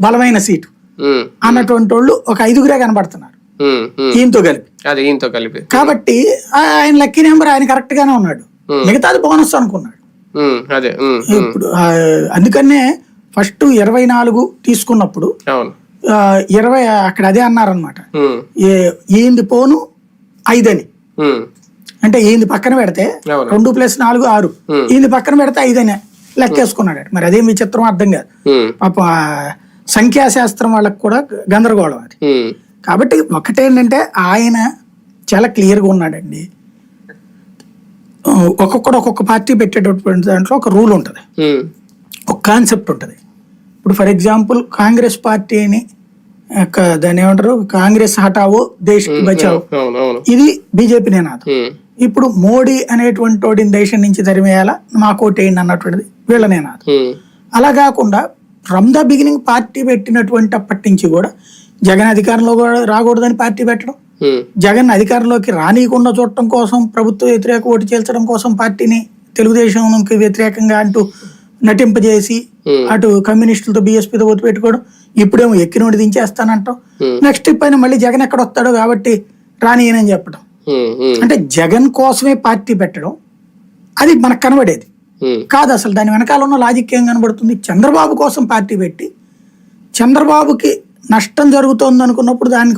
బలమైన సీటు. అన్నటువంటి వాళ్ళు ఒక ఐదుగురే కనబడుతున్నారు. ఈయనతో కలిపి. అదే ఈయనతో కలిపి. కాబట్టి ఆయన లక్కీ నెంబర్ ఆయన కరెక్ట్ గానే ఉన్నాడు మిగతాది బోనస్ అనుకున్నాడు. అదే. ఇప్పుడు అందుకనే ఫస్ట్ ఇరవై నాలుగు తీసుకున్నప్పుడు ఇరవై అక్కడ అదే అన్నారనమాట ఈంది పోను ఐదని. అంటే ఈంది పక్కన పెడితే. రెండు ప్లస్ నాలుగు ఆరు. ఈంది పక్కన పెడితే ఐదనే లెక్కేసుకున్నాడు. మరి అదేం విచిత్రం అర్థం కాదు. పాప సంఖ్యాశాస్త్రం వాళ్ళకి కూడా గందరగోళం అది. కాబట్టి ఒకటేంటంటే ఆయన చాలా క్లియర్గా ఉన్నాడండి. ఒక్కొక్కడు ఒక్కొక్క పార్టీ పెట్టేటటువంటి దాంట్లో ఒక రూల్ ఉంటుంది. ఒక కాన్సెప్ట్ ఉంటుంది. ఇప్పుడు ఫర్ ఎగ్జాంపుల్ కాంగ్రెస్ పార్టీని దాన్ని ఏమంటారు? కాంగ్రెస్ హటావో దేశ్ బచావో. ఇది బీజేపీ నినాదం. ఇప్పుడు మోడీ అనేటువంటి దేశం నుంచి తరిమేయాలా? మా కోటేయండి అన్నటువంటిది వీళ్ళ నినాదం. అలా కాకుండా ఫ్రమ్ ద బిగినింగ్ పార్టీ పెట్టినటువంటి అప్పటి నుంచి కూడా జగన్ అధికారంలో కూడా రాకూడదని పార్టీ పెట్టడం. జగన్ అధికారంలోకి రానియకుండా చూడటం కోసం ప్రభుత్వ వ్యతిరేక ఓటు చేల్చడం కోసం పార్టీని తెలుగుదేశంకి వ్యతిరేకంగా అంటూ నటింపజేసి. అటు కమ్యూనిస్టులతో బీఎస్పీతో ఓటు పెట్టుకోవడం ఇప్పుడేమో ఎక్కినోడి దించేస్తానంటాం. నెక్స్ట్ ట్రిప్ అయినా మళ్ళీ జగన్ ఎక్కడ వస్తాడో కాబట్టి రానియనని చెప్పడం అంటే జగన్ కోసమే పార్టీ పెట్టడం అది మనకు కనబడేది. Hmm. కాదు అసలు దాని వెనకాల ఉన్న లాజిక్ ఏం కనబడుతుంది? చంద్రబాబు కోసం పార్టీ పెట్టి చంద్రబాబుకి నష్టం జరుగుతోంది అనుకున్నప్పుడు దానికి